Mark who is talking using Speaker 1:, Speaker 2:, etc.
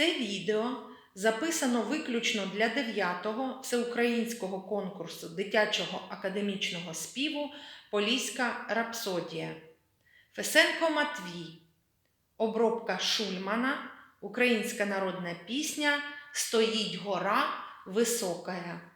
Speaker 1: Це відео записано виключно для 9-го всеукраїнського конкурсу дитячого академічного співу Поліська рапсодія. Фесенко Матвій. Обробка Шульмана. Українська народна пісня Стоїть гора високая.